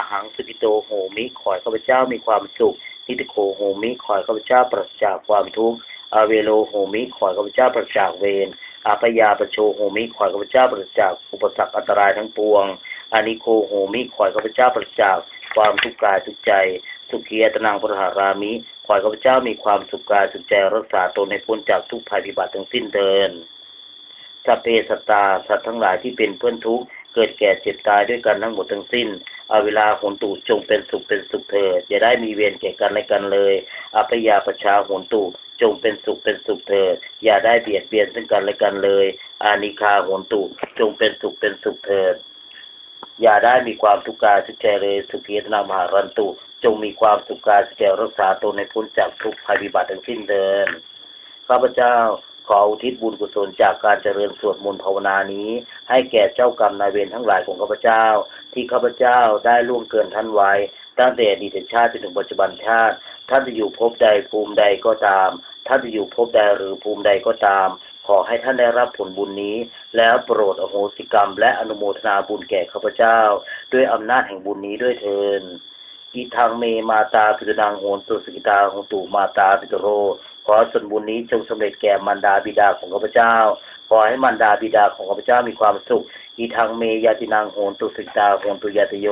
อาหังสุกิโตโหมิขอให้ข้าพเจ้ามีความสุข นิติโคโหมิขอให้ข้าพเจ้าปราศจากความทุกข์อาเวโลโหมิขอให้ข้าพเจ้าปราศจากเวรอาปยาปโชโหมิขอให้ข้าพเจ้าปราศจากอุปสรรคอันตรายทั้งปวงอานิโคโหมิขอให้ข้าพเจ้าปราศจากความทุกข์กายทุกใจ สุขียตนางปรหารามิขอให้ข้าพเจ้ามีความสุขกายสุขใจรักษาตนให้พ้นจากทุกภัยพิบัติทั้งสิ้นเดินสัพเพสตาสัตว์ทั้งหลายที่เป็นเพื่อนทุกข์เกิดแก่เจ็บตายด้วยกันทั้งหมดทั้งสิ้น อาเวลาหนตูจงเป็นสุขเป็นสุขเถิดอย่าได้มีเวรแก่กันและกันเลยอัปยาประชาหนตูจงเป็นสุขเป็นสุขเถิดอย่าได้เบียดเบียนซึ่งกันและกันเลย อานิคาหนตูจงเป็นสุขเป็นสุขเถิดอย่าได้มีความทุกข์กายสุขใจเลยสุขีตนามหารันตุจงมีความสุขกายสุขใจรักษาตนในพ้นจากทุกภัยพิบัติทั้งสิ้นเดินข้าพเจ้า ขออุทิศบุญกุศลจากการเจริญสวดมนต์ภาวนานี้ ให้แก่เจ้ากรรมนายเวรทั้งหลายของข้าพเจ้า ที่ข้าพเจ้าได้ล่วงเกินท่านไว้ ตั้งแต่อดีตชาติจนถึงปัจจุบันชาติ ท่านจะอยู่ภพใดภูมิใดก็ตาม ท่านจะอยู่ภพใดหรือภูมิใดก็ตาม ขอให้ท่านได้รับผลบุญนี้ แล้วโปรดอโหสิกรรม และอนุโมทนาบุญแก่ข้าพเจ้า ด้วยอำนาจแห่งบุญนี้ด้วยเถิดอีทางเมมาตาปิตนังโหนตุสกิตาหงตุมาตาปิตโร อส่วนบุญนี้จงสำเร็จแก่มารดาบิดาของข้าพเจ้า ขอให้มารดาบิดาของข้าพเจ้ามีความสุข อีทางเมยาตินางโหนตุสิตาโหนตุยาตโย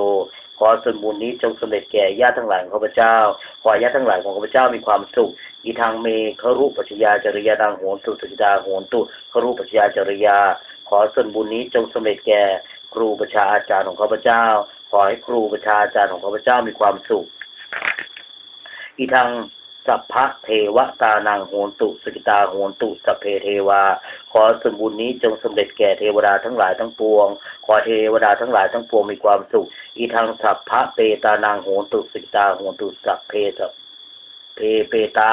ขอส่วนบุญนี้จงสำเร็จแก่ญาติทั้งหลายของข้าพเจ้า ขอญาติทั้งหลายของข้าพเจ้ามีความสุข อีทางเมครุปัจยาจริยานางโหนตุสิตาโหนตุครุปัจยาจริยา ขอส่วนบุญนี้จงสำเร็จแก่ครูประชาอาจารย์ของข้าพเจ้า ขอให้ครูประชาอาจารย์ของข้าพเจ้ามีความสุข อีทาง สัพพะเทวตานังโหนตุสกิตาโหนตุสัพเพเทวา ขอสมบูรณ์นี้จงสำเร็จแก่เทวดาทั้งหลายทั้งปวง ขอเทวดาทั้งหลายทั้งปวงมีความสุข อีทางสัพพะเปตานังโหนตุสกิตาโหนตุสัพเพสัพเพเปตา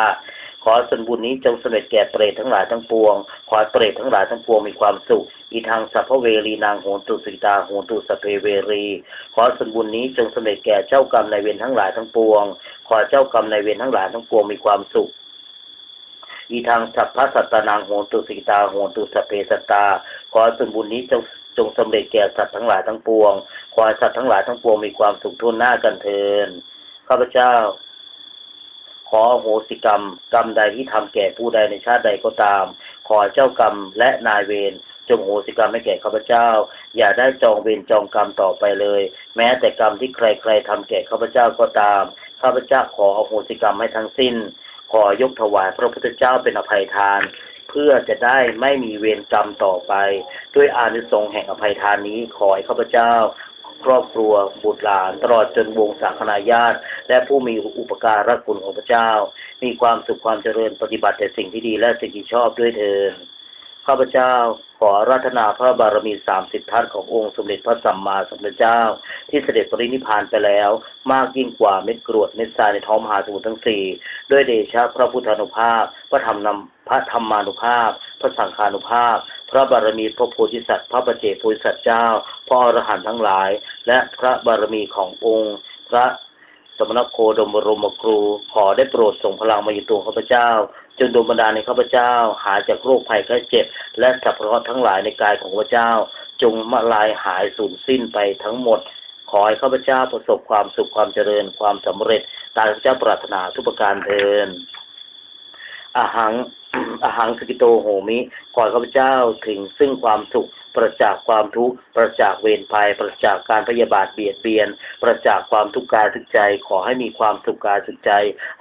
ขอส่วนบุญนี้จงสำเร็จแก่เปรตทั้งหลายทั้งปวง ขอเปรตทั้งหลายทั้งปวงมีความสุข อีทางสัพเพเวรีนางโหนตุสิตาโหนตุสเพเวรี ขอส่วนบุญนี้จงสำเร็จแก่เจ้ากรรมนายเวรทั้งหลายทั้งปวง ขอเจ้ากรรมนายเวรทั้งหลายทั้งปวงมีความสุขอีทางสัพพสัตตนางโหนตุสิตาโหนตุสเพสตา ขอส่วนบุญนี้จงจงสำเร็จแก่สัตว์ทั้งหลายทั้งปวง ขอสัตว์ทั้งหลายทั้งปวงมีความสุขทุนหน้ากันเทินข้าพเจ้า อโหสิกรรม กรรมใดที่ทำแก่ผู้ใดในชาติใดก็ตาม ขอเจ้ากรรมและนายเวรจงโหสิกรรมให้แก่ข้าพเจ้า อย่าได้จองเวรจองกรรมต่อไปเลย แม้แต่กรรมที่ใครๆทำแก่ข้าพเจ้าก็ตามข้าพเจ้าขออโหสิกรรมให้ทั้งสิ้น ขอยกถวายพระพุทธเจ้าเป็นอภัยทาน เพื่อจะได้ไม่มีเวรกรรมต่อไป ด้วยอานิสงส์แห่งอภัยทานนี้ขอให้ข้าพเจ้า ครอบครัวบุตรหลาน ตลอดจนวงศาคณาญาติ และผู้มีอุปการะคุณของพระเจ้า มีความสุขความเจริญปฏิบัติแต่สิ่งที่ดีและสิ่งที่ชอบด้วยเถิดข้าพเจ้าขอรัตนาพระบารมีสามสิบทัศขององค์สมเด็จพระสัมมาสัมพุทธเจ้า ที่เสด็จปรินิพานไปแล้ว มากยิ่งกว่าเม็ดกรวดเม็ดทรายในท้องมหาสมุทรทั้งสี่ด้วยเดชะพระพุทธานุภาพ พระธรรมนำพระธรรมานุภาพ พระสังฆานุภาพ ระบารมีพระโพธิสัตว์พระปเจโพธิสัตว์เจ้า พระอรหันต์ทั้งหลาย และพระบารมีขององค์ พระสมณโคดมบรมครู ขอได้โปรดส่งพลังมาอยู่ตัวข้าพเจ้า จนดวงบันดาลในข้าพเจ้า หายจากโรคภัยไข้เจ็บ และสัพพะทั้งหลายในกายของข้าพเจ้า จงมาลายหายสูญสิ้นไปทั้งหมด ขอให้ข้าพเจ้าประสบความสุขความเจริญความสำเร็จ ตามข้าพเจ้าปรารถนาทุกประการเทินอาหัง อาหังสกิโตโหมิขอข้าพเจ้าถึงซึ่งความสุขประจากความทุกข์ประจากเวรภัย ประจากการพยาบาทเบียดเบียน ประจากความทุกข์กายทุกใจ ขอให้มีความสุขกายสุขใจ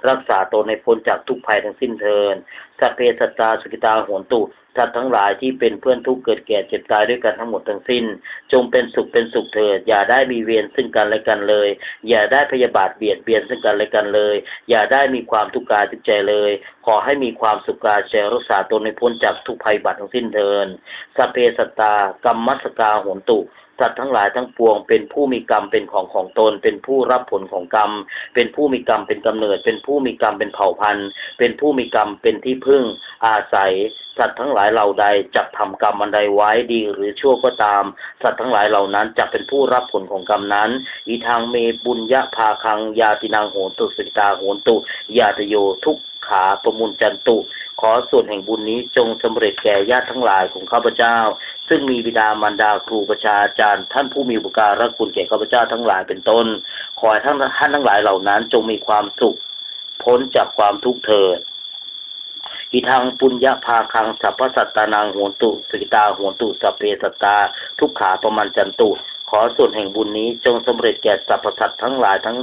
รักษาตนในพ้นจากทุกภัยทั้งสิ้นเทินสัพเพสัตตาสกิตาโหนตุ สัตว์ทั้งหลายที่เป็นเพื่อนทุกข์เกิดแก่เจ็บตายด้วยกันทั้งหมดทั้งสิ้น จงเป็นสุขเป็นสุขเถิด อย่าได้มีเวรซึ่งกันและกันเลย อย่าได้พยาบาทเบียดเบียนซึ่งกันและกันเลย อย่าได้มีความทุกข์กายทุกใจเลย ขอให้มีความสุขกายใจรักษาตนในพ้นจากทุกภัยบัตทั้งสิ้นเถินสเพสตากรรมมัสกาหนตุ สัตว์ทั้งหลายทั้งปวง เป็นผู้มีกรรมเป็นของของตน เป็นผู้รับผลของกรรม เป็นผู้มีกรรมเป็นกำเนิด เป็นผู้มีกรรมเป็นเผ่าพันธุ์ เป็นผู้มีกรรมเป็นที่พึ่งอาศัย สัตว์ทั้งหลายเหล่าใดจักทำกรรมอันใดไว้ดีหรือชั่วก็ตาม สัตว์ทั้งหลายเหล่านั้นจะเป็นผู้รับผลของกรรมนั้น อีทางเมบุญยะพาคังยาตินางโหนตุสิตาโหนตุยาตโยทุก ขาประมุนจันตุ ขอส่วนแห่งบุญนี้จงสำเร็จแก่ญาติทั้งหลายของข้าพเจ้า ซึ่งมีบิดามารดาครูประชาจารย์ท่านผู้มีอุปการะคุณแก่ข้าพเจ้าทั้งหลายเป็นต้น ขอให้ท่านท่านทั้งหลายเหล่านั้น จงมีความสุข พ้นจากความทุกข์เถิดอีทางปุญญาภาคังสัพพสัตตานางโหนตุสกิตาโหนตุสัพเพสตตา ทุกขาประมันจันตุ ขอส่วนแห่งบุญนี้จงสำเร็จแก่สรรพสัตว์ทั้งหลายทั้ง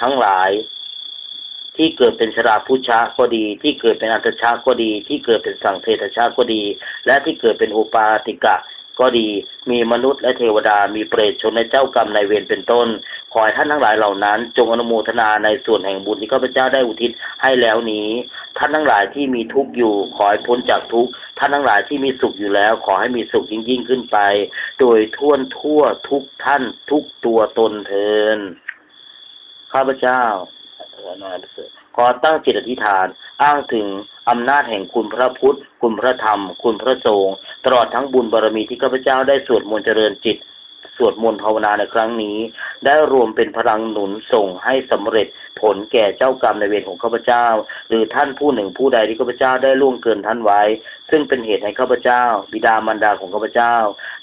ทั้งหลาย ที่เกิดเป็นชราพุชะก็ดี ที่เกิดเป็นอัตชาก็ดี ที่เกิดเป็นสังเทตชาก็ดี และที่เกิดเป็นอุปาติกะก็ดี มีมนุษย์และเทวดา มีเปรตชนในเจ้ากรรมในายเวรเป็นต้น ขอให้ท่านทั้งหลายเหล่านั้น จงอนุโมทนาในส่วนแห่งบุญที่ข้าพเจ้าได้อุทิศให้แล้วนี้ ท่านทั้งหลายที่มีทุกข์อยู่ ขอให้พ้นจากทุกข์ ท่านทั้งหลายที่มีสุขอยู่แล้ว ขอให้มีสุขยิ่งยิ่งขึ้นไป โดยท่วนทั่วทุกท่านทุกตัวตนเทินข้าพเจ้า ขอตั้งจิตอธิษฐาน อ้างถึงอำนาจแห่งคุณพระพุทธ คุณพระธรรม คุณพระสงฆ์ตลอดทั้งบุญบารมีที่ข้าพเจ้าได้สวดมนต์เจริญจิต สวดมนต์ภาวนาในครั้งนี้ ได้รวมเป็นพลังหนุนส่งให้สำเร็จผลแก่เจ้ากรรมในเวรของข้าพเจ้า หรือท่านผู้หนึ่งผู้ใดที่ข้าพเจ้าได้ล่วงเกินท่านไว้ ซึ่งเป็นเหตุให้ข้าพเจ้า บิดามารดาของข้าพเจ้า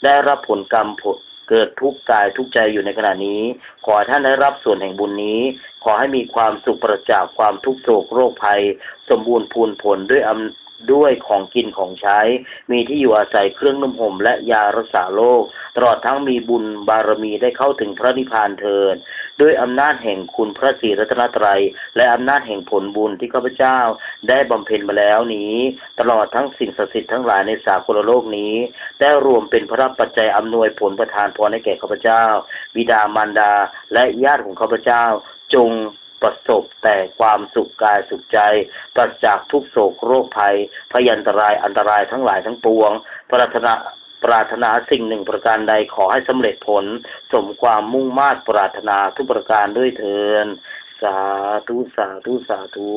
ได้รับผลกรรมผล เกิดทุกข์กายทุกข์ใจอยู่ในขณะนี้ ขอให้ท่านได้รับส่วนแห่งบุญนี้ ขอให้มีความสุขประจากความทุกข์โศกโรคภัย สมบูรณ์พูนผลด้วยอำด้วยของกินของใช้ มีที่อยู่อาศัยเครื่องนุ่มห่มและยารักษาโรคตลอดทั้งมีบุญบารมีได้เข้าถึงพระนิพพานเทิน ด้วยอำนาจแห่งคุณพระศรีรัตนตรัย และอำนาจแห่งผลบุญที่ข้าพเจ้าได้บำเพ็ญมาแล้วนี้ ตลอดทั้งสิ่งศักดิ์สิทธิ์ทั้งหลายในสากลโลกนี้ ได้รวมเป็นพระปัจจัยอำนวยผลประทานพรให้แก่ข้าพเจ้า บิดามารดา และญาติของข้าพเจ้าจงประสบแต่ความสุขกายสุขใจปราศจากทุกโศกโรคภัยพยันตรายอันตรายทั้งหลายทั้งปวง ปรารถนา ปรารถนาสิ่งหนึ่งประการใดขอให้สำเร็จผล สมความมุ่งมา่ปรารถนาทุกประการด้วยเถินสาธุสาธุสาธุ